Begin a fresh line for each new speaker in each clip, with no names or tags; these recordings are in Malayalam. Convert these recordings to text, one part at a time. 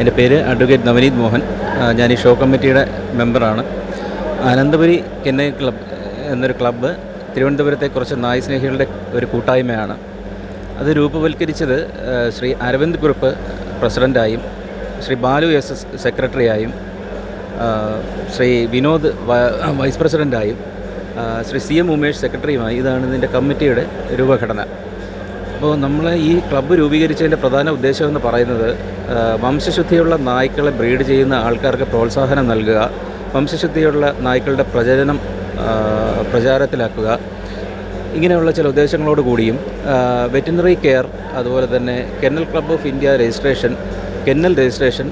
എന്റെ പേര് അഡ്വക്കേറ്റ് നവനീത് മോഹൻ. ഞാൻ ഈ ഷോ കമ്മിറ്റിയുടെ മെമ്പറാണ്. അനന്തപുരി കെന്നൈ ക്ലബ് എന്നൊരു ക്ലബ്ബ് തിരുവനന്തപുരത്തെ കുറച്ച് നായ് സ്നേഹികളുടെ ഒരു കൂട്ടായ്മയാണ്. അത് രൂപവൽക്കരിച്ചത് ശ്രീ അരവിന്ദ് കുറുപ്പ് പ്രസിഡന്റായും ശ്രീ ബാലു എസ് എസ് സെക്രട്ടറിയായും ശ്രീ വിനോദ് വൈസ് പ്രസിഡന്റായും ശ്രീ സി എം ഉമേഷ് സെക്രട്ടറിയുമായി. ഇതാണ് ഇതിന്റെ കമ്മിറ്റിയുടെ രൂപഘടന. അപ്പോൾ നമ്മൾ ഈ ക്ലബ്ബ് രൂപീകരിച്ചതിന്റെ പ്രധാന ഉദ്ദേശം എന്ന് പറയുന്നത് വംശശുദ്ധിയുള്ള നായ്ക്കളെ ബ്രീഡ് ചെയ്യുന്ന ആൾക്കാർക്ക് പ്രോത്സാഹനം നൽകുക വംശശുദ്ധിയുള്ള നായ്ക്കളുടെ പ്രജനനം പ്രചാരത്തിലാക്കുക ഇങ്ങനെയുള്ള ചില ഉദ്ദേശങ്ങളോട് കൂടിയും വെറ്റിനറി കെയർ അതുപോലെ തന്നെ kennel club of India registration kennel registration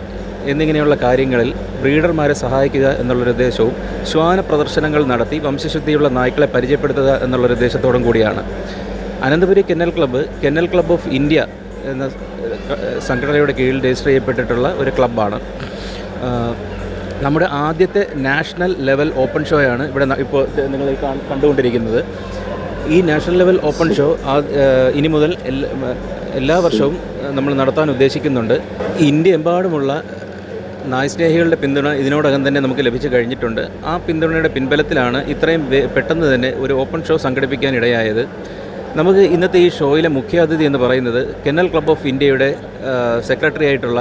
എന്നിങ്ങനെയുള്ള കാര്യങ്ങളിൽ ബ്രീഡർമാരെ സഹായിക്കുക എന്നുള്ളൊരു ഉദ്ദേശവും ശ്വാന പ്രദർശനങ്ങൾ നടത്തി വംശശുദ്ധിയുള്ള നായ്ക്കളെ പരിചയപ്പെടുത്തുക എന്നുള്ളൊരു ഉദ്ദേശത്തോടും കൂടിയാണ്. Ananthapuri kennel club kennel club of India എന്ന സംഘടനയുടെ കീഴിൽ രജിസ്റ്റർ ചെയ്യപ്പെട്ടിട്ടുള്ള ഒരു ക്ലബ്ബാണ്. നമ്മുടെ ആദ്യത്തെ നാഷണൽ ലെവൽ ഓപ്പൺ ഷോയാണ് ഇവിടെ ഇപ്പോൾ നിങ്ങൾ കണ്ടുകൊണ്ടിരിക്കുന്നത്. ഈ നാഷണൽ ലെവൽ ഓപ്പൺ ഷോ ഇനി മുതൽ എല്ലാ വർഷവും നമ്മൾ നടത്താൻ ഉദ്ദേശിക്കുന്നുണ്ട്. ഇന്ത്യ എമ്പാടുമുള്ള നായ് സ്നേഹികളുടെ പിന്തുണ ഇതിനോടകം തന്നെ നമുക്ക് ലഭിച്ചു കഴിഞ്ഞിട്ടുണ്ട്. ആ പിന്തുണയുടെ പിൻബലത്തിലാണ് ഇത്രയും പെട്ടെന്ന് തന്നെ ഒരു ഓപ്പൺ ഷോ സംഘടിപ്പിക്കാൻ ഇടയായത്. നമുക്ക് ഇന്നത്തെ ഈ ഷോയിലെ മുഖ്യാതിഥി എന്ന് പറയുന്നത് കെന്നൽ ക്ലബ് ഓഫ് ഇന്ത്യയുടെ സെക്രട്ടറി ആയിട്ടുള്ള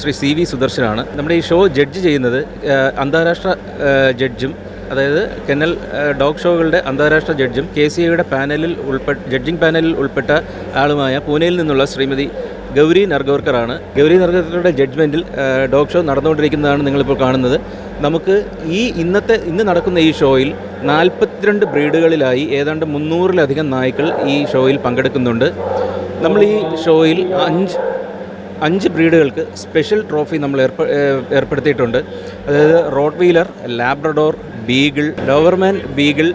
ശ്രീ സി വി സുദർശനാണ്. നമ്മുടെ ഈ ഷോ ജഡ്ജ് ചെയ്യുന്നത് അന്താരാഷ്ട്ര ജഡ്ജും അതായത് കെന്നൽ ഡോഗ് ഷോകളുടെ അന്താരാഷ്ട്ര ജഡ്ജും കെ സി ഐയുടെ പാനലിൽ ഉൾപ്പെട്ട ജഡ്ജിംഗ് പാനലിൽ ഉൾപ്പെട്ട ആളുമായ പൂനെയിൽ നിന്നുള്ള ശ്രീമതി ഗൗരി നർഗവർക്കറാണ്. ഗൗരി നർഗോർക്കറുടെ ജഡ്ജ്മെന്റിൽ ഡോഗ് ഷോ നടന്നുകൊണ്ടിരിക്കുന്നതാണ് നിങ്ങളിപ്പോൾ കാണുന്നത്. നമുക്ക് ഈ ഇന്നത്തെ ഇന്ന് നടക്കുന്ന ഈ ഷോയിൽ നാൽപ്പത്തിരണ്ട് ബ്രീഡുകളിലായി ഏതാണ്ട് മുന്നൂറിലധികം നായ്ക്കൾ ഈ ഷോയിൽ പങ്കെടുക്കുന്നുണ്ട്. നമ്മൾ ഈ ഷോയിൽ അഞ്ച് അഞ്ച് ബ്രീഡുകൾക്ക് സ്പെഷ്യൽ ട്രോഫി നമ്മൾ ഏർപ്പ ഏർപ്പെടുത്തിയിട്ടുണ്ട്. അതായത് rottweiler labrador beagle doberman beagle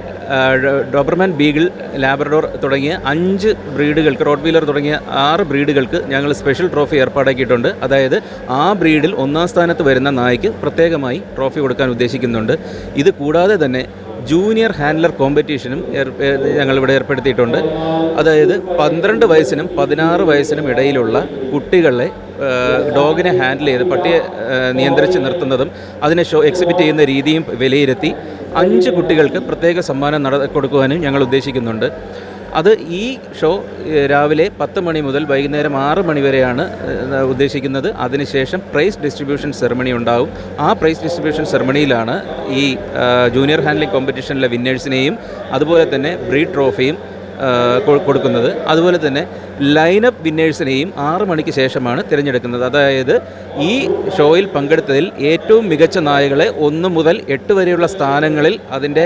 doberman beagle labrador തുടങ്ങിയ അഞ്ച് ബ്രീഡുകൾക്ക് റോഡ് വീലർ തുടങ്ങിയ ആറ് ബ്രീഡുകൾക്ക് ഞങ്ങൾ സ്പെഷ്യൽ ട്രോഫി ഏർപ്പാടാക്കിയിട്ടുണ്ട്. അതായത് ആ ബ്രീഡിൽ ഒന്നാം സ്ഥാനത്ത് വരുന്ന നായ്ക്ക് പ്രത്യേകമായി ട്രോഫി കൊടുക്കാൻ ഉദ്ദേശിക്കുന്നുണ്ട്. ഇത് കൂടാതെ തന്നെ ജൂനിയർ ഹാൻഡ്ലർ കോമ്പറ്റീഷനും ഞങ്ങളിവിടെ ഏർപ്പെടുത്തിയിട്ടുണ്ട്. അതായത് പന്ത്രണ്ട് വയസ്സിനും പതിനാറ് വയസ്സിനും ഇടയിലുള്ള കുട്ടികളെ ഡോഗിനെ ഹാൻഡിൽ ചെയ്ത് പട്ടിയെ നിയന്ത്രിച്ച് നിർത്തുന്നതും അതിനെ ഷോ എക്സിബിറ്റ് ചെയ്യുന്ന രീതിയും വിലയിരുത്തി അഞ്ച് കുട്ടികൾക്ക് പ്രത്യേക സമ്മാനം നട കൊടുക്കുവാനും ഞങ്ങൾ ഉദ്ദേശിക്കുന്നുണ്ട്. അത് ഈ ഷോ രാവിലെ പത്ത് മണി മുതൽ വൈകുന്നേരം ആറ് മണി വരെയാണ് ഉദ്ദേശിക്കുന്നത്. അതിനുശേഷം പ്രൈസ് ഡിസ്ട്രിബ്യൂഷൻ സെറമണി ഉണ്ടാവും. ആ പ്രൈസ് ഡിസ്ട്രിബ്യൂഷൻ സെറമണിയിലാണ് ഈ ജൂനിയർ ഹാൻഡ്ലിംഗ് കോമ്പറ്റീഷനിലെ വിന്നേഴ്സിനെയും അതുപോലെ തന്നെ ബ്രീഡ് ട്രോഫിയും കൊടുക്കുന്നത്. അതുപോലെ തന്നെ ലൈനപ്പ് വിന്നേഴ്സിനെയും ആറ് മണിക്ക് ശേഷമാണ് തിരഞ്ഞെടുക്കുന്നത്. അതായത് ഈ ഷോയിൽ പങ്കെടുത്തതിൽ ഏറ്റവും മികച്ച നായകളെ ഒന്ന് മുതൽ എട്ട് വരെയുള്ള സ്ഥാനങ്ങളിൽ അതിന്റെ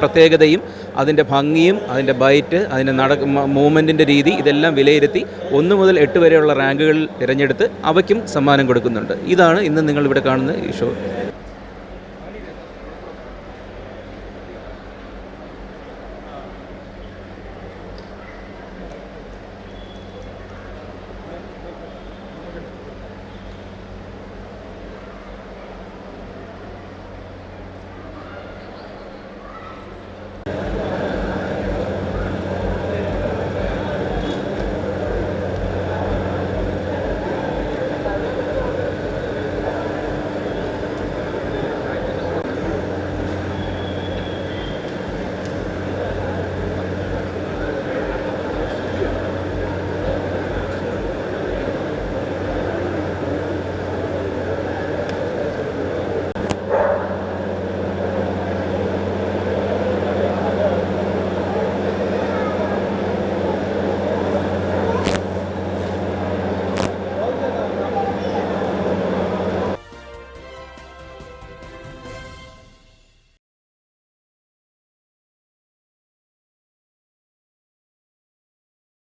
പ്രത്യേകതയും അതിന്റെ ഭംഗിയും അതിന്റെ ബൈറ്റ് അതിന്റെ നട മൂവ്മെന്റിന്റെ രീതി ഇതെല്ലാം വിലയിരുത്തി ഒന്ന് മുതൽ എട്ട് വരെയുള്ള റാങ്കുകളിൽ തിരഞ്ഞെടുത്ത് അവയ്ക്കും സമ്മാനം കൊടുക്കുന്നുണ്ട്. ഇതാണ് ഇന്ന് നിങ്ങൾ ഇവിടെ കാണുന്ന ഈ ഷോ